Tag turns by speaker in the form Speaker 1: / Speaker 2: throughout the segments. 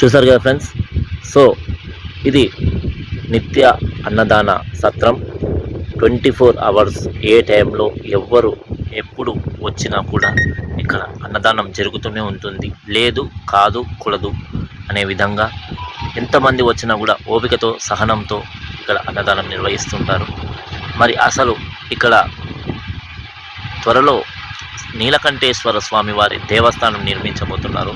Speaker 1: చూసారు కదా friends? So ఇది నిత్య అన్నదాన సత్రం. ట్వంటీ ఫోర్ అవర్స్ ఏ టైంలో ఎవ్వరు ఎప్పుడు వచ్చినా కూడా ఇక్కడ అన్నదానం జరుగుతూనే ఉంటుంది. లేదు కాదు కూడదు అనే విధంగా ఎంతమంది వచ్చినా కూడా ఓపికతో సహనంతో ఇక్కడ అన్నదానం నిర్వహిస్తుంటారు. మరి అసలు ఇక్కడ త్వరలో నీలకంఠేశ్వర స్వామి వారి దేవస్థానం నిర్మించబోతున్నారు.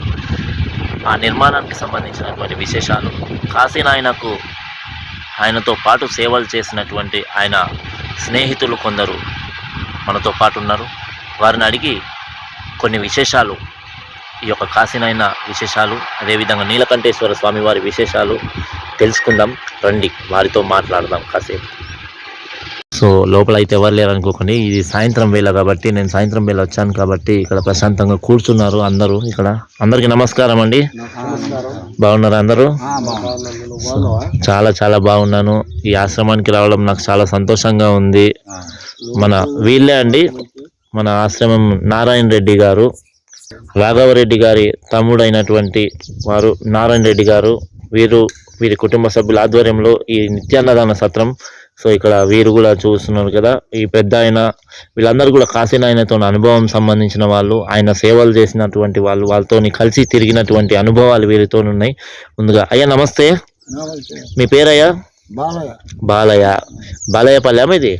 Speaker 1: ఆ నిర్మాణానికి సంబంధించినటువంటి విశేషాలు. కాశీనాయనకు ఆయనతో పాటు సేవలు చేసినటువంటి ఆయన స్నేహితులు కొందరు మనతో పాటు ఉన్నారు. వారిని అడిగి కొన్ని విశేషాలు ఈ యొక్క కాశీనాయన విశేషాలు అదేవిధంగా నీలకంఠేశ్వర స్వామి వారి విశేషాలు తెలుసుకుందాం. రండి వారితో మాట్లాడదాం కాసేపు. సో లోపల అయితే ఎవరు లేరు అనుకోకండి. ఇది సాయంత్రం వేళ కాబట్టి నేను సాయంత్రం వేళ వచ్చాను కాబట్టి ఇక్కడ ప్రశాంతంగా కూర్చున్నారు అందరూ ఇక్కడ. అందరికీ నమస్కారం అండి. బాగున్నారు అందరూ? చాలా చాలా బాగున్నాను. ఈ ఆశ్రమానికి రావడం నాకు చాలా సంతోషంగా ఉంది. మన వీళ్ళే అండి. మన ఆశ్రమం నారాయణ రెడ్డి గారు. రాఘవరెడ్డి గారి తమ్ముడైనటువంటి వారు నారాయణ రెడ్డి గారు. వీరు వీరి కుటుంబ సభ్యుల ఆధ్వర్యంలో ఈ నిత్యాన్నదాన సత్రం సో ఇక్కడ వీరు కూడా చూస్తున్నారు కదా ఈ పెద్ద ఆయన వీళ్ళందరూ కూడా కాశీనాయనతో అనుభవం సంబంధించిన వాళ్ళు ఆయన సేవలు చేసినటువంటి వాళ్ళు వాళ్ళతో కలిసి తిరిగినటువంటి అనుభవాలు వీరితో ఉన్నాయి. ముందుగా అయ్యా నమస్తే. మీ పేరయ్యా?
Speaker 2: బాలయ్య.
Speaker 1: బాలయ్య. బాలయ్యపల్లె ఇది?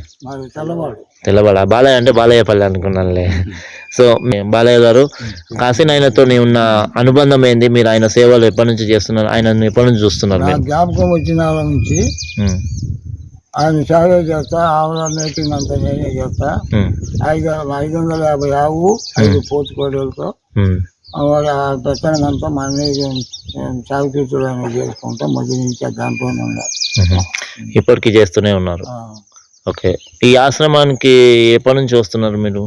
Speaker 2: తెల్లవాడు.
Speaker 1: బాలయ్య అంటే బాలయ్యపల్లి అనుకున్నానులే. సో బాలయ్య గారు కాశీనాయనతో ఉన్న అనుబంధం ఏంది? మీరు ఆయన సేవలు ఎప్పటి నుంచి చేస్తున్నారు? ఆయన ఎప్పటి నుంచి చూస్తున్నారు
Speaker 2: జ్ఞాపకం వచ్చిన నుంచి ఆయన సేవ చేస్తా ఆవుల మీటింగ్ అంతా నేనే చేస్తా. ఐదు ఐదు వందల యాభై ఆవు ఐదు పోతు కోడలతో పెత్తనం అంతా మనమే అనేది చేసుకుంటా మొదటి నుంచి దాంట్లోనే ఉన్నా
Speaker 1: ఉమ్. ఇప్పటికీ చేస్తూనే ఉన్నారు. ఓకే. ఈ ఆశ్రమానికి ఎప్పటి నుంచి వస్తున్నారు మీరు?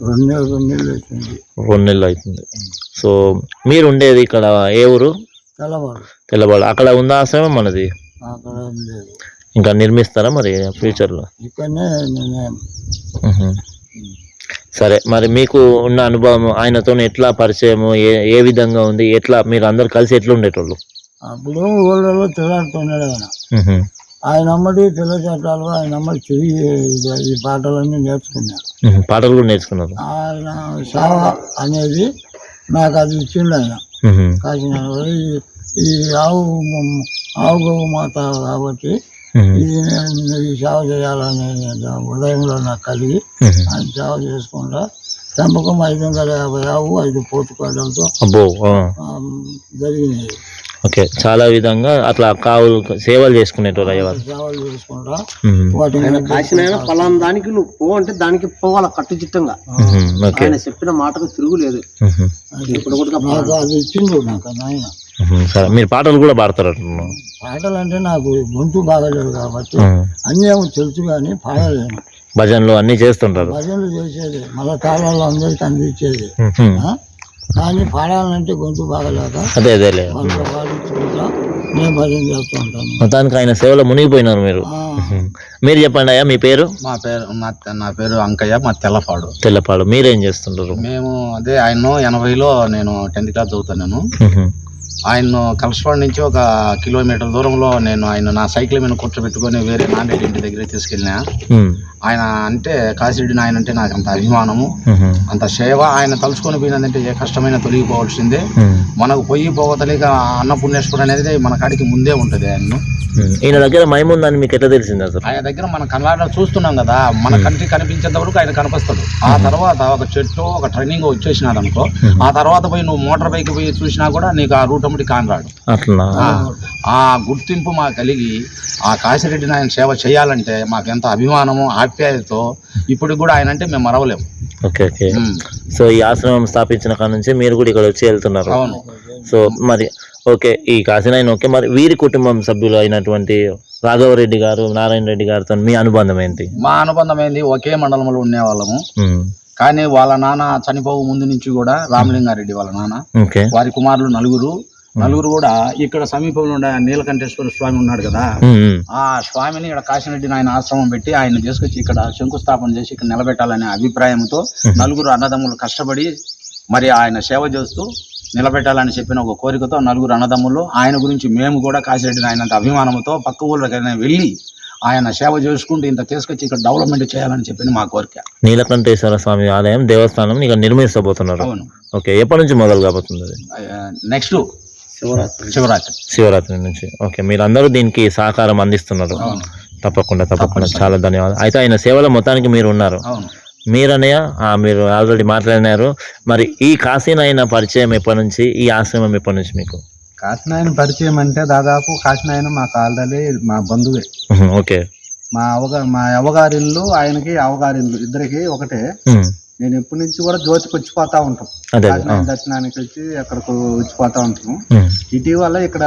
Speaker 2: రెండు నెలలు రెండు నెలలు వచ్చింది
Speaker 1: రెండు నెలలు అవుతుంది. సో మీరు ఉండేది ఇక్కడ ఏ ఊరు?
Speaker 2: తెల్లవాడు
Speaker 1: తెల్లబాడు అక్కడ ఉందా ఆశ్రమం మనది.
Speaker 2: అక్కడ
Speaker 1: ఇంకా నిర్మిస్తారా మరి ఫ్యూచర్లో?
Speaker 2: ఇక్కడనే నేనే.
Speaker 1: సరే మరి మీకు ఉన్న అనుభవం ఆయనతో ఎట్లా పరిచయము ఏ ఏ విధంగా ఉంది ఎట్లా మీరు అందరు కలిసి ఎట్లా ఉండేటోళ్ళు
Speaker 2: అప్పుడు ఊళ్ళలో తిరగాడుతున్నాడు ఆయన. ఆయన అమ్మడి పిల్ల చట్టాలు ఆయన అమ్మడి తిరిగి ఈ పాటలన్నీ నేర్చుకున్నా.
Speaker 1: మ్మ్. పాటలు కూడా నేర్చుకున్నారు?
Speaker 2: ఆయన సేవ అనేది నాకు అది ఇచ్చిండు ఆయన.
Speaker 1: మ్మ్.
Speaker 2: ఈ- ఆవు ఆవు గోవు మాత కాబట్టి. ఇది నేను ఈ సేవ చేయాలనే ఉదయంలో నాకు కలిగి. ఆయన సేవ చేసుకుంటా పెంపకం ఐదు వందల యాభై ఆవు ఐదు పోతుకోవడంతో. జరిగినాయి
Speaker 1: ఓకే. చాలా విధంగా అట్లా కావులు సేవలు చేసుకునేటోళ్ళు అయ్యేవారు
Speaker 2: సేవలు చేసుకుంటా.
Speaker 1: మ్మ్.
Speaker 2: వాటి మీద
Speaker 3: కాశీనైనా పలానా దానికి నువ్వు పో అంటే దానికి పోవాల.
Speaker 1: ఓకే.
Speaker 3: ఆయన చెప్పిన మాటకు తిరుగులేదు
Speaker 1: మ్మ్.
Speaker 3: ఇప్పుడు కూడా
Speaker 2: నాకు అది ఇచ్చిండు నాకు నాయన
Speaker 1: మ్మ్. సరే మీరు పాటలు కూడా పాడతారు అంటున్నాను
Speaker 2: పాటలు అంటే నాకు గొంతు బాగలేదు కాబట్టి. అన్నీ ఏమో తెలుసు కానీ పాడలేను.
Speaker 1: భజనలు అన్నీ చేస్తుంటారు.
Speaker 2: భజనలు చేసేది. మళ్ళా తాళాలు అందరికి అందించేది? కానీ పాడాలంటే గొంతు బాగలేక
Speaker 1: అదే అదేలే
Speaker 2: వాళ్ళతో పాడించుకుంటా నేను భజన చేస్తూ ఉంటాను.
Speaker 1: మొత్తానికి ఆయన సేవలో మునిగిపోయినారు మీరు. మీరు చెప్పండి అయ్యా మీ పేరు?
Speaker 4: మా పేరు నా నా పేరు అంకయ్య మా తెల్లపాడు.
Speaker 1: తెల్లపాడు. మీరేం చేస్తుంటారు?
Speaker 4: మేము అదే ఆయన ఎనభైలో నేను టెన్త్ క్లాస్ చదువుతాను
Speaker 1: మ్మ్.
Speaker 4: ఆయన కలసపాడు నుంచి ఒక కిలోమీటర్ దూరంలో నేను ఆయన నా సైకిల్ మీద కూర్చోబెట్టుకొని వేరే నాన్నరెడ్డి ఇంటి దగ్గర తీసుకెళ్ళినా. ఆయన అంటే కాశీరెడ్డి నాయన అంటే నాకు అంత అభిమానము. అంత సేవ ఆయన తలుచుకొని పోయినదంటే ఏ కష్టమైనా తొలగిపోవాల్సిందే. మనకు పొయ్యి పోవతలేక అన్నపుణ్యేశ్వరు అనేది మన కాడికి ముందే ఉంటుంది ఆయన్ను
Speaker 1: మ్మ్. ఈయన దగ్గర మైముందని మీకు ఎట్లా తెలిసింది అసలు?
Speaker 4: ఆయన దగ్గర మన కళ్ళాడ చూస్తున్నాం కదా మన కంటికి కనిపించేంత వరకు ఆయన కనిపిస్తాడు. ఆ తర్వాత ఒక చెట్టు ఒక ట్రైనింగ్ వచ్చేసినాడు అనుకో ఆ తర్వాత పోయి నువ్వు మోటార్ బైక్ పోయి చూసినా కూడా నీకు ఆ రూట్ అమ్మటి కానరాడు
Speaker 1: అట్లా.
Speaker 4: ఆ, గుర్తింపు మాకు కలిగి ఆ కాశిరెడ్డిని ఆయన సేవ చేయాలంటే మాకు ఎంత అభిమానము ఆప్యాయతతో ఇప్పుడు కూడా ఆయన అంటే మేము మరవలేము.
Speaker 1: Okay okay. సో ఈ ఆశ్రమం స్థాపించిన కాడ నుంచి మీరు కూడా ఇక్కడ వచ్చి వెళ్తున్నారు.
Speaker 4: అవును.
Speaker 1: సో మరి ఓకే ఈ కాశీనాయన ఓకే మరి వీరి కుటుంబం సభ్యులు అయినటువంటి రాఘవరెడ్డి గారు నారాయణ రెడ్డి గారితో మీ అనుబంధం ఏంటి?
Speaker 4: మా అనుబంధం ఏంది? ఒకే మండలంలో ఉండేవాళ్ళము. కానీ వాళ్ళ నాన్న చనిపోవు ముందు నుంచి కూడా రామలింగారెడ్డి వాళ్ళ నాన్న. వారి కుమారులు నలుగురు. నలుగురు కూడా ఇక్కడ సమీపంలో ఉండే నీలకంఠేశ్వర స్వామి ఉన్నాడు కదా. ఆ స్వామిని ఇక్కడ కాశీరెడ్డి ఆయన ఆశ్రమం పెట్టి ఆయన తీసుకొచ్చి ఇక్కడ శంకుస్థాపన చేసి ఇక్కడ నిలబెట్టాలనే అభిప్రాయంతో నలుగురు అన్నదమ్ములు కష్టపడి మరి ఆయన సేవ చేస్తూ నిలబెట్టాలని చెప్పిన ఒక కోరికతో నలుగురు అన్నదమ్ములు ఆయన గురించి మేము కూడా కాశీరెడ్డి నాయనంత అభిమానంతో పక్క ఊళ్ళకైనా వెళ్ళి ఆయన సేవ చేసుకుంటూ ఇంత తీసుకొచ్చి ఇక్కడ డెవలప్మెంట్ చేయాలని చెప్పింది మా కోరిక.
Speaker 1: నీలకంఠేశ్వర స్వామి ఆలయం దేవస్థానం ఇక నిర్మించబోతున్నారు.
Speaker 4: అవును.
Speaker 1: ఓకే ఎప్పటి నుంచి మొదలు కాబోతుంది?
Speaker 4: నెక్స్ట్
Speaker 3: శివరాత్రి.
Speaker 4: శివరాత్రి.
Speaker 1: శివరాత్రి నుంచి. ఓకే మీరు అందరూ దీనికి సహకారం అందిస్తున్నారు. తప్పకుండా తప్పకుండా.
Speaker 4: తప్పకుండా.
Speaker 1: చాలా ధన్యవాదాలు. అయితే ఆయన సేవలో మొత్తానికి మీరు ఉన్నారు.
Speaker 4: అవును.
Speaker 1: మీరనయ్య ఆ, మీరు ఆల్రెడీ మాట్లాడినారు. మరి ఈ కాశీనైన పరిచయం ఎప్పటి నుంచి? ఈ ఆశ్రమం ఎప్పటి నుంచి మీకు?
Speaker 5: కాశీనాయన పరిచయం అంటే దాదాపు కాశీనాయన మాకు ఆల్రెడీ మా బంధువే.
Speaker 1: ఓకే.
Speaker 5: మా అవగా మా అవగారిల్లు ఆయనకి అవగారిల్లు ఇద్దరికి ఒకటే. నేను ఎప్పటి నుంచి కూడా జ్యోతికి వచ్చిపోతా ఉంటాం. దర్శనానికి వచ్చి అక్కడికి వచ్చిపోతా ఉంటాము. ఇటీవల ఇక్కడ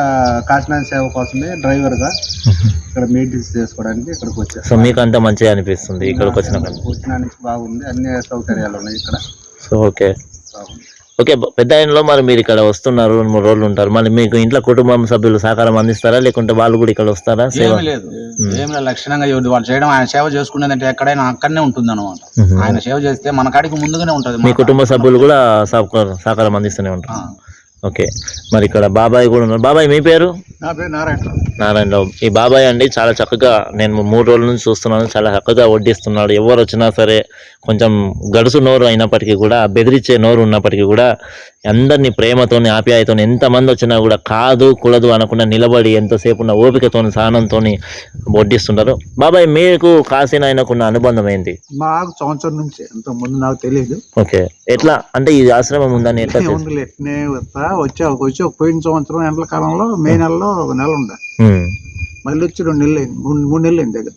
Speaker 5: కాశీనాయన సేవ కోసమే
Speaker 1: డ్రైవర్గా.
Speaker 5: ఇక్కడ మెయింటెన్స్ చేసుకోవడానికి ఇక్కడికి
Speaker 1: సో
Speaker 5: వచ్చాను
Speaker 1: మీకు అంతా మంచిగా అనిపిస్తుంది ఇక్కడికి
Speaker 5: వచ్చిన నుంచి బాగుంది. అన్ని సౌకర్యాలు ఉన్నాయి ఇక్కడ.
Speaker 1: So okay.
Speaker 5: బాగుంది.
Speaker 1: ఓకే పెద్ద ఆయనలో మరి మీరు ఇక్కడ వస్తున్నారు రెండు మూడు రోజులు ఉంటారు. మరి మీకు ఇంట్లో కుటుంబం సభ్యులు సహకారం అందిస్తారా? లేకుంటే వాళ్ళు కూడా ఇక్కడ వస్తారా? సేవ?
Speaker 4: ఏమీ లేదు ఏమి లేదు. లక్షణంగా వాళ్ళు చేయడం ఆయన సేవ చేసుకునేదంటే ఎక్కడైనా అక్కడనే ఉంటుంది అనమాట. ఆయన సేవ చేస్తే మన కాడికి ముందుగానే ఉంటుంది.
Speaker 1: మీ కుటుంబ సభ్యులు కూడా సహకారం సహకారం అందిస్తూనే ఉంటారు. ఓకే. మరి ఇక్కడ బాబాయ్ కూడా ఉన్నారు. బాబాయ్ మీ పేరు?
Speaker 5: నా పేరు నారాయణ
Speaker 1: నారాయణరావు. ఈ బాబాయ్ అండి చాలా చక్కగా నేను మూడు రోజుల నుంచి చూస్తున్నాను. చాలా చక్కగా వడ్డిస్తున్నాడు. ఎవరు వచ్చినా సరే కొంచెం గడుసు నోరు అయినప్పటికీ కూడా బెదిరించే నోరు ఉన్నప్పటికీ కూడా అందరినీ ప్రేమతోని ఆప్యాయతోని ఎంతమంది వచ్చినా కూడా కాదు కూడదు అనకుండా నిలబడి ఎంతసేపు ఉన్న ఓపికతోని సహనంతోని వడ్డిస్తుంటారు. బాబాయ్ మీకు కాశీనాయనకున్న అనుబంధం ఏంటి?
Speaker 5: మాకు సంవత్సరం నుంచి అంత ముందు నాకు తెలియదు
Speaker 1: ఓకే. ఎట్లా? అంటే ఈ ఆశ్రమం ఉందని ఎట్లా
Speaker 5: వచ్చి వచ్చి పోయిన సంవత్సరం ఎండల కాలంలో మే నెలలో ఒక నెల ఉండే. మళ్ళీ వచ్చి రెండు నెలలు అయింది. మూడు మూడు నెలలు అయింది దగ్గర.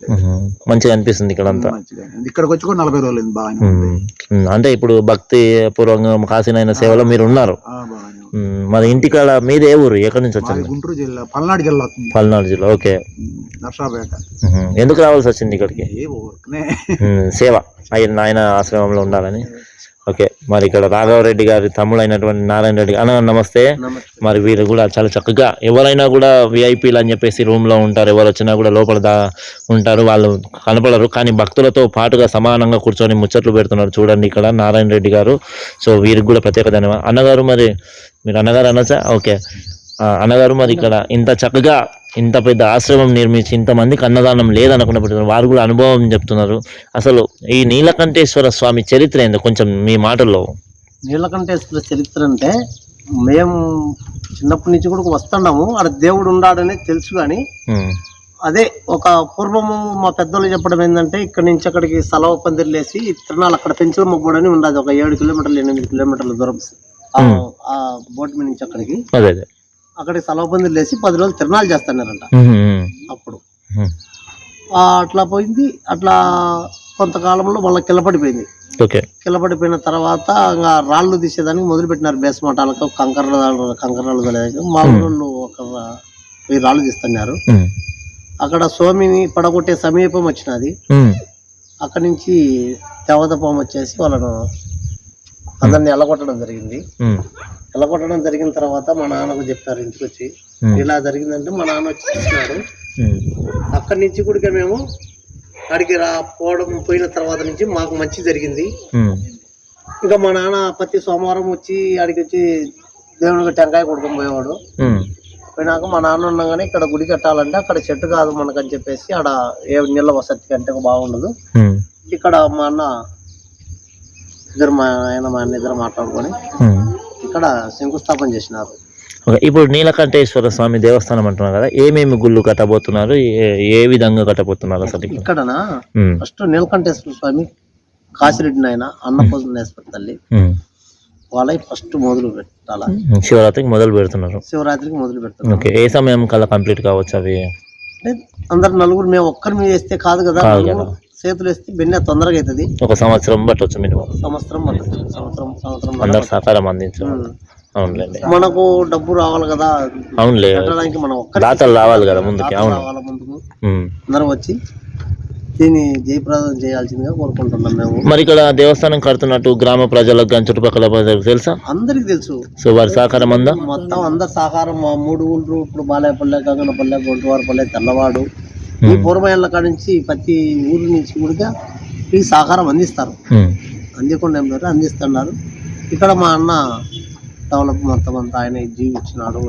Speaker 1: మంచిగా అనిపిస్తుంది ఇక్కడ అంతా
Speaker 5: మంచిగా అయింది. ఇక్కడికి వచ్చి కూడా నలభై రోజులు అయింది బాగానే ఉంది.
Speaker 1: ఉమ్, ఉమ్, అంటే ఇప్పుడు భక్తి పూర్వంగా కాశీనాయన సేవలో మీరు ఉన్నారు.
Speaker 5: ఆ, బాగానే ఉంది.
Speaker 1: ఉమ్, మరి ఇంటికాడ మీది ఏ ఊరు ఎక్కడి నుంచి
Speaker 5: మాది
Speaker 1: వచ్చింది?
Speaker 5: గుంటూరు జిల్లా పల్నాడు జిల్లా అవుతుంది
Speaker 1: పల్నాడు జిల్లా ఓకే.
Speaker 5: నర్సాపేట
Speaker 1: ఉహు. ఎందుకు రావాల్సి వచ్చింది ఇక్కడికి?
Speaker 5: ఏ ఊరికనే.
Speaker 1: ఉమ్, సేవ. ఆయన నాయన ఆశ్రమంలో ఉండాలని. ఓకే మరి ఇక్కడ రాఘవరెడ్డి గారి తమ్ముడు అయినటువంటి నారాయణ రెడ్డి అన్న నమస్తే. మరి వీరు కూడా చాలా చక్కగా ఎవరైనా కూడా విఐపీలు అని చెప్పేసి రూమ్లో ఉంటారు ఎవరు వచ్చినా కూడా లోపల దా ఉంటారు వాళ్ళు కనపడరు కానీ భక్తులతో పాటుగా సమానంగా కూర్చొని ముచ్చట్లు పెడుతున్నారు చూడండి ఇక్కడ నారాయణ రెడ్డి గారు. సో వీరికి కూడా ప్రత్యేక ధన్యవాదాలు. అన్నగారు మరి మీరు అన్నగారు అనొచ్చా ఓకే. అన్నగారు మరి ఇక్కడ ఇంత చక్కగా ఇంత పెద్ద ఆశ్రమం నిర్మించి ఇంతమందికి అన్నదానం లేదనుకున్నప్పుడు వారు కూడా అనుభవం చెప్తున్నారు. అసలు ఈ నీలకంఠేశ్వర స్వామి చరిత్ర ఏందో కొంచెం మీ మాటల్లో.
Speaker 3: నీలకంఠేశ్వర చరిత్ర అంటే మేము చిన్నప్పటి నుంచి కూడా వస్తున్నాము. ఆడ దేవుడు ఉన్నాడనే తెలుసు కానీ అదే ఒక పూర్వము మా పెద్దోళ్ళు చెప్పడం ఏంటంటే ఇక్కడ నుంచి అక్కడికి సెలవు పందిర్లేసి తిరణాలు అక్కడ పెంచుల మొగ్గడని ఉండదు. ఒక ఏడు కిలోమీటర్లు ఎనిమిది కిలోమీటర్ల దూరం. ఆ- ఆ బోట్ మీద నుంచి అక్కడికి. అక్కడికి సెలవు పందిర్లేసి పది రోజులు తిరణాలు చేస్తున్నారంట.
Speaker 1: ఉమ్,
Speaker 3: అప్పుడు. అట్లా పోయింది. అట్లా కొంతకాలంలో మళ్ళీ కిలపడిపోయింది కిలపడిపోయిన తర్వాత ఇంకా రాళ్ళు తీసేదానికి మొదలు పెట్టినారు బేస్మటాలకు కంకర కంకరాలు తొలగాక మా ఊళ్ళో ఒక వెయ్యి రాళ్ళు తీస్తున్నారు. అక్కడ స్వామిని పడగొట్టే సమీపం వచ్చినది. అక్కడి నుంచి దేవతపం వచ్చేసి వాళ్ళను అందరిని ఎల్లగొట్టడం జరిగింది. ఎల్లగొట్టడం జరిగిన తర్వాత మా నాన్నకు చెప్పారు ఇంటికి వచ్చి ఇలా జరిగిందంటే మా నాన్న వచ్చి చూసినాడు. అక్కడి నుంచి కూడా మేము అడిగి రా పోవడం పోయిన తర్వాత నుంచి మాకు మంచి జరిగింది. ఇంకా మా నాన్న ప్రతి సోమవారం వచ్చి ఆడికి వచ్చి దేవునికి టెంకాయ కొడుకొని పోయేవాడు. పోయినాక మా నాన్న ఉండగానే ఇక్కడ గుడి కట్టాలంటే అక్కడ చెట్టు కాదు మనకని చెప్పేసి ఆడ ఏ నీళ్ళ వసతి కంటే బాగుండదు. ఇక్కడ మా అన్న ఇద్దరు మా ఆయన మా అన్న ఇద్దరు మాట్లాడుకొని. ఇక్కడ శంకుస్థాపన చేసినారు.
Speaker 1: ఓకే ఇప్పుడు నీలకంఠేశ్వర స్వామి దేవస్థానం అంటున్నారు కదా ఏమేమి గుళ్ళు కట్టబోతున్నారు ఏ- విధంగా కట్టబోతున్నారు అసలు ఇక్కడ?
Speaker 3: ఇక్కడనా ఫస్ట్ నీలకంఠేశ్వర స్వామి కాశిరెడ్డి నాయన అన్నపూర్ణేశ్వర తల్లి వాళ్ళకి ఫస్ట్ మొదలు పెట్టాల?
Speaker 1: శివరాత్రికి మొదలు పెడుతున్నారు.
Speaker 3: శివరాత్రికి మొదలు పెడతాం
Speaker 1: ఓకే ఏ సమయం కల్లా కంప్లీట్ కావచ్చు అవి?
Speaker 3: అంటే అందరు నలుగురు మేము ఒక్కరి మీద వేస్తే కాదు కదా. చేతులు వేస్తే బెన్నె తొందరగా అవుతుంది.
Speaker 1: ఒక సంవత్సరం పట్టవచ్చు మినిమం.
Speaker 3: సంవత్సరం పట్టచ్చు సంవత్సరం సంవత్సరం
Speaker 1: అందరు సహకారం. అవునులేండి.
Speaker 3: మనకు డబ్బు రావాలి కదా.
Speaker 1: అవునులే.
Speaker 3: పెట్టడానికి మనం
Speaker 1: దాతలు రావాలి కదా ముందుకి. అవును.
Speaker 3: ముందుకు. అందరం వచ్చి దీన్ని జయప్రదం చేయాల్సిందిగా కోరుకుంటున్నాం మేము.
Speaker 1: మరి ఇక్కడ దేవస్థానం కడుతున్నట్టు గ్రామ ప్రజలకు కానీ చుట్టుపక్కల ప్రజలకు తెలుసా?
Speaker 3: అందరికి తెలుసు.
Speaker 1: సో వారి సహకారం అందా?
Speaker 3: మొత్తం అందరు సహకారం మూడు ఊళ్ళు ఇప్పుడు బాలేపల్లె గంగనపల్లె గొంటువారిపల్లె తెల్లవాడు ఈ పూర్వమేళ్ళ కాడ నుంచి ప్రతి ఊరు నుంచి కూడా ఈ సహకారం అందిస్తారు. అందికుండా ఏం అందిస్తున్నారు. ఇక్కడ మా అన్న డెవలప్ మొత్తం అంతా ఆయన జీవించినాడు.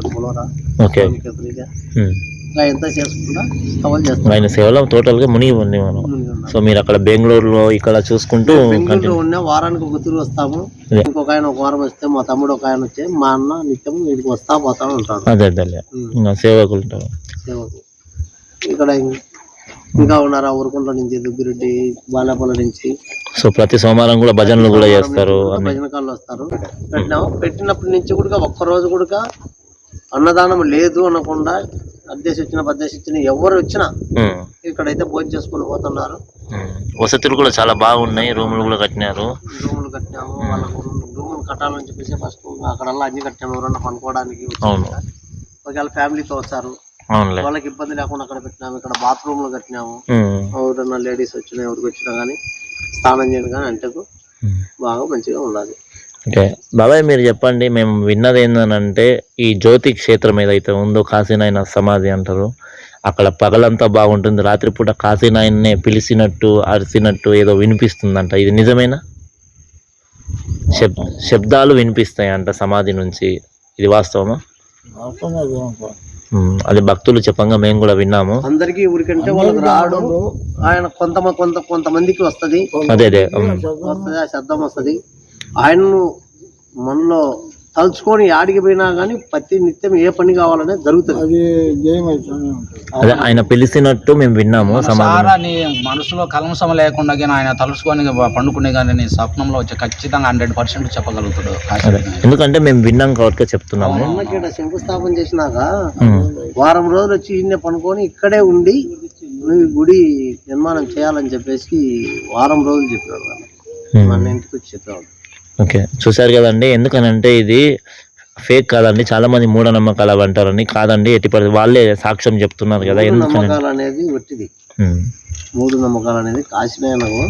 Speaker 3: ఇంకా ఎంత చేసుకుంటా సవాల్ చేస్తాం
Speaker 1: ఆయన సేవలో టోటల్గా మునిగి ఉంది మనం. సో మీరు అక్కడ బెంగళూరులో ఇక్కడ చూసుకుంటూ
Speaker 3: ఉన్న వారానికి ఒక తిరిగి వస్తాము. ఇంకొక ఆయన ఒక వారం వస్తే మా తమ్ముడు ఒక ఆయన వచ్చి మా అన్న నిత్యం వీడికి వస్తా పోతా ఉంటాడు.
Speaker 1: అదే అదే
Speaker 3: ఉమ్.
Speaker 1: ఇంకా సేవకులు ఉంటారు.
Speaker 3: సేవకు ఇక్కడ ఇంకా ఉన్నారు ఆ ఊరుకుంట నుంచి దుబ్బిరెడ్డి బాలేపల్లి నుంచి?
Speaker 1: సో ప్రతి సోమవారం కూడా భజనలు కూడా చేస్తారు.
Speaker 3: భజన కాళ్ళు వస్తారు. పెట్టినాము పెట్టినప్పటి నుంచి కూడా ఒక్క రోజు కూడా అన్నదానం లేదు అనకుండా అద్దెసి వచ్చిన పద్దేసి వచ్చిన ఎవరు వచ్చినా. ఇక్కడైతే భోజనం చేసుకుని పోతున్నారు.
Speaker 1: వసతులు కూడా చాలా బాగున్నాయి. రూములు కూడా కట్టినారు.
Speaker 3: రూములు కట్టినాము వాళ్ళకు రూములు కట్టాలని చెప్పేసి ఫస్ట్ అక్కడల్లా అన్ని కట్టాము ఎవరన్నా పనుకోవడానికి. ఒకవేళ ఫ్యామిలీతో
Speaker 1: అవునులే
Speaker 3: వాళ్ళకి ఇబ్బంది లేకుండా అక్కడ పెట్టినాము ఇక్కడ బాత్రూమ్లు కట్టినాము.
Speaker 1: ఉమ్.
Speaker 3: ఎవరన్నా లేడీస్ వచ్చినా ఎవరికి వచ్చినా కానీ స్నానం చేయడం కానీ అంటే
Speaker 1: ఉమ్.
Speaker 3: బాగా మంచిగా ఉండాలి.
Speaker 1: ఓకే. బాబాయ్ మీరు చెప్పండి మేము విన్నది ఏంటంటే ఈ జ్యోతి క్షేత్రం ఏదైతే ఉందో కాశీనాయన సమాధి అంటారు అక్కడ పగలంతా బాగుంటుంది రాత్రిపూట కాశీనాయన్నే పిలిచినట్టు అరిసినట్టు ఏదో వినిపిస్తుందంట. ఇది నిజమేనా? శబ్ శబ్దాలు వినిపిస్తాయంట సమాధి నుంచి. ఇది వాస్తవమా?
Speaker 2: అది
Speaker 1: భక్తులు చెప్పంగా మేము కూడా విన్నాము.
Speaker 3: అందరికీ ఊరికంటే వాళ్ళకి రాడు. ఆయన కొంత కొంత కొంతమందికి వస్తది.
Speaker 1: అదే అదే
Speaker 3: వస్తుంది ఆ శబ్దం వస్తది. ఆయన్ను మనలో తలుచుకొని ఆడికి పోయినా కానీ ప్రతి నిత్యం ఏ పని కావాలనే జరుగుతుంది.
Speaker 2: అది ఉంటుంది.
Speaker 1: అదే ఆయన పిలిచినట్టు మేము విన్నాము సమాధి
Speaker 4: సారా నీ మనసులో కలంసం లేకుండా కానీ ఆయన తలుసుకొని పండుకునే కానీ నీ స్వప్నంలో వచ్చి ఖచ్చితంగా హండ్రెడ్ పర్సెంట్ చెప్పగలుగుతాడు.
Speaker 1: అదే ఎందుకంటే మేము విన్నాం కాబట్టి చెప్తున్నాము.
Speaker 3: శంకుస్థాపన చేసినాక వారం రోజులు వచ్చి ఈయన పనుకొని ఇక్కడే ఉండి నువ్వు ఈ గుడి నిర్మాణం చేయాలని చెప్పేసి వారం రోజులు చెప్పినాడు వాళ్ళు. మన ఇంటికి వచ్చి చెప్పేవాడు.
Speaker 1: ఓకే. చూశారు కదండి ఎందుకనంటే ఇది ఫేక్ కాదండి చాలా మంది మూఢనమ్మకాలు అవి అంటారని కాదండి ఎట్టి పరిస్థితి వాళ్ళే సాక్ష్యం చెప్తున్నారు కదా
Speaker 3: నమ్మకాలు అనేది ఒట్టిది. మూడు నమ్మకాలు అనేది కాశీనాయనకు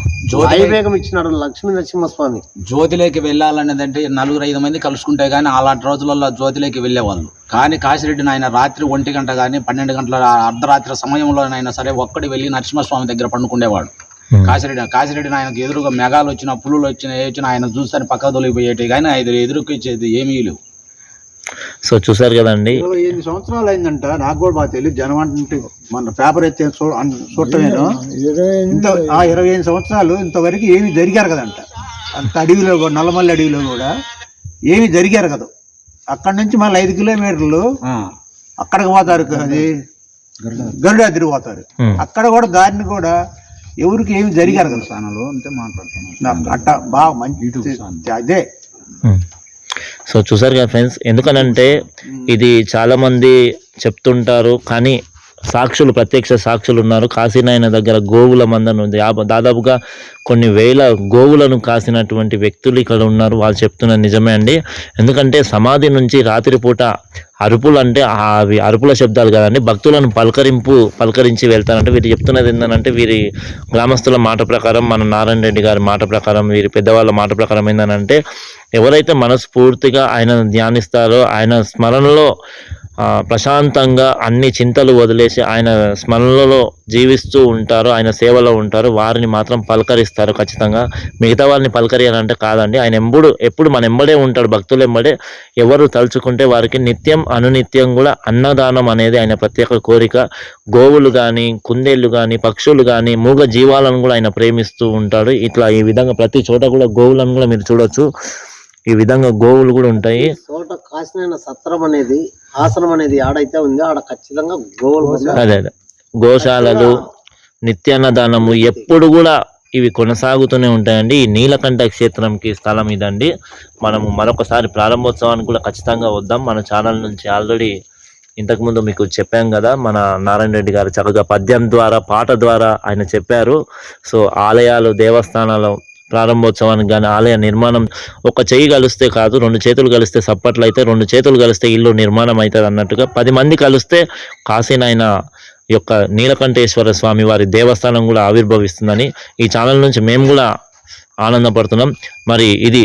Speaker 3: ఇచ్చినాడు లక్ష్మీ నరసింహస్వామి.
Speaker 4: జ్యోతిలోకి వెళ్ళాలనేదంటే నలుగురు ఐదు మంది కలుసుకుంటే కానీ అలాంటి రోజులలో జ్యోతిలోకి వెళ్ళేవాళ్ళు. కానీ కాశిరెడ్డిని ఆయన రాత్రి ఒంటి గంట కానీ పన్నెండు గంటల అర్ధరాత్రి సమయంలోనైనా సరే ఒక్కడి వెళ్ళి నరసింహస్వామి దగ్గర పండుకునేవాడు
Speaker 1: ఉమ్,
Speaker 4: కాశిరెడ్డి కాశిరెడ్డిని ఆయనకు ఎదురుగా మెగాలు వచ్చిన పులులు వచ్చిన ఏ వచ్చినా ఆయన చూస్తాను పక్క తొలిగిపోయేటి కానీ ఆయన ఎదురుకు ఇచ్చేది ఏమీ లేవు.
Speaker 1: సో చూశారు కదండి.
Speaker 5: ఇరవై ఎనిమిది సంవత్సరాలు అయిందంట. నాకు కూడా బాగా తెలియదు. జనం అంటే మన పేపర్ ఎత్తే చూ అన్- చూడటం నేను
Speaker 2: ఇరవై
Speaker 5: ఇంత ఆ ఇరవై ఎనిమిది సంవత్సరాలు ఇంతవరకు ఏమి జరిగారు కదంట. అంత అడవిలో కూడా నల్లమల్లి అడవిలో కూడా ఏమి జరిగారు కదా. అక్కడి నుంచి మళ్ళీ ఐదు కిలోమీటర్లు అక్కడికి పోతారు. అది గరుడాద్రి పోతారు. అక్కడ కూడా దారిని కూడా ఎవరికి ఏమి జరిగారు కదా స్థానంలో? అంటే మాట్లాడుతున్నాను అట్ట బాగా మంచి అదే.
Speaker 1: సో చూసారు కదా ఫ్రెండ్స్ ఎందుకనంటే ఇది చాలా మంది చెప్తుంటారు కానీ సాక్షులు ప్రత్యక్ష సాక్షులు ఉన్నారు. కాశీనాయన దగ్గర గోవుల మందను ఉంది. దాదాపుగా కొన్ని వేల గోవులను కాసినటువంటి వ్యక్తులు ఇక్కడ ఉన్నారు. వాళ్ళు చెప్తున్న నిజమే అండి. ఎందుకంటే సమాధి నుంచి రాత్రిపూట అరుపులు అంటే అవి అరుపుల శబ్దాలు కదండి. భక్తులను పలకరింపు పలకరించి వెళ్తారంటే వీరు చెప్తున్నది ఏంటంటే వీరి గ్రామస్తుల మాట ప్రకారం మన నారాయణ రెడ్డి గారి మాట ప్రకారం వీరి పెద్దవాళ్ళ మాట ప్రకారం ఏంటంటే ఎవరైతే మనస్ఫూర్తిగా ఆయన ధ్యానిస్తారో ఆయన స్మరణలో ప్రశాంతంగా అన్ని చింతలు వదిలేసి ఆయన స్మరణలో జీవిస్తూ ఉంటారు ఆయన సేవలో ఉంటారు. వారిని మాత్రం పలకరిస్తారు ఖచ్చితంగా. మిగతా వాళ్ళని పలకరియాలంటే కాదండి. ఆయన ఎంబుడు ఎప్పుడు మన ఎంబడే ఉంటాడు భక్తులు ఎంబడే. ఎవరు తలుచుకుంటే వారికి నిత్యం అనునిత్యం కూడా అన్నదానం అనేది ఆయన ప్రత్యేక కోరిక. గోవులు కానీ కుందేళ్ళు కానీ పక్షులు కానీ మూగ జీవాలను కూడా ఆయన ప్రేమిస్తూ ఉంటాడు. ఇట్లా ఈ విధంగా ప్రతి చోట కూడా గోవులను కూడా మీరు చూడొచ్చు. ఈ విధంగా గోవులు కూడా ఉంటాయి.
Speaker 3: చోట కాశీనాయన సత్రం అనేది ఆసనం అనేది ఆడైతే ఉంది. ఆడ ఖచ్చితంగా గోవులు.
Speaker 1: అదే అదే. గోశాలలు నిత్యాన్నదానము ఎప్పుడు కూడా ఇవి కొనసాగుతూనే ఉంటాయండి. ఈ నీలకంఠ క్షేత్రంకి స్థలం ఇదండి. మనము మరొకసారి ప్రారంభోత్సవానికి కూడా ఖచ్చితంగా వద్దాం. మన ఛానల్ నుంచి ఆల్రెడీ ఇంతకుముందు మీకు చెప్పాం కదా మన నారాయణ రెడ్డి గారు చక్కగా పద్యం ద్వారా పాట ద్వారా ఆయన చెప్పారు. సో ఆలయాలు దేవస్థానాలు ప్రారంభోత్సవానికి కానీ ఆలయ నిర్మాణం ఒక చెయ్యి కలిస్తే కాదు రెండు చేతులు కలిస్తే సప్పట్లు అయితే రెండు చేతులు కలిస్తే ఇల్లు నిర్మాణం అవుతుంది అన్నట్టుగా పది మంది కలిస్తే కాశీనాయన యొక్క నీలకంఠేశ్వర స్వామి వారి దేవస్థానం కూడా ఆవిర్భవిస్తుందని ఈ ఛానల్ నుంచి మేము కూడా ఆనందపడుతున్నాం. మరి ఇది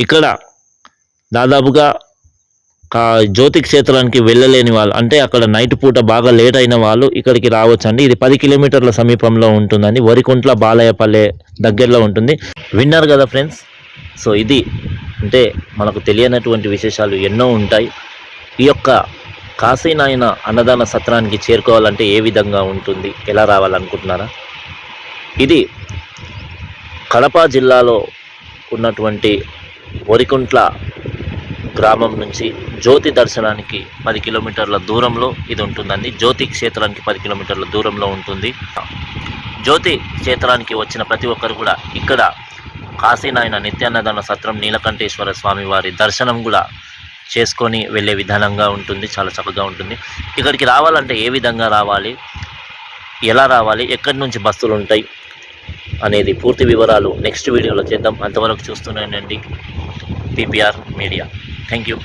Speaker 1: ఇక్కడ దాదాపుగా జ్యోతి క్షేత్రానికి వెళ్ళలేని వాళ్ళు అంటే అక్కడ నైట్ పూట బాగా లేట్ అయిన వాళ్ళు ఇక్కడికి రావచ్చండి. ఇది పది కిలోమీటర్ల సమీపంలో ఉంటుందండి. వరికుంట్ల బాలయ్యపల్లె దగ్గరలో ఉంటుంది. విన్నారు కదా ఫ్రెండ్స్? సో ఇది అంటే మనకు తెలియనటువంటి విశేషాలు ఎన్నో ఉంటాయి. ఈ యొక్క కాశీనాయన అన్నదాన సత్రానికి చేరుకోవాలంటే ఏ విధంగా ఉంటుంది? ఎలా రావాలనుకుంటున్నారా? ఇది కడప జిల్లాలో ఉన్నటువంటి వరికుంట్ల గ్రామం నుంచి జ్యోతి దర్శనానికి పది కిలోమీటర్ల దూరంలో ఇది ఉంటుందండి. జ్యోతి క్షేత్రానికి పది కిలోమీటర్ల దూరంలో ఉంటుంది. జ్యోతి క్షేత్రానికి వచ్చిన ప్రతి ఒక్కరు కూడా ఇక్కడ కాశీనాయన నిత్యాన్నదాన సత్రం నీలకంఠేశ్వర స్వామి వారి దర్శనం కూడా చేసుకొని వెళ్ళే విధానంగా ఉంటుంది. చాలా చక్కగా ఉంటుంది. ఇక్కడికి రావాలంటే ఏ విధంగా రావాలి? ఎలా రావాలి? ఎక్కడి నుంచి బస్సులు ఉంటాయి? అనేది పూర్తి వివరాలు నెక్స్ట్ వీడియోలో చేద్దాం. అంతవరకు చూస్తున్నానండి పీపీఆర్ మీడియా. Thank you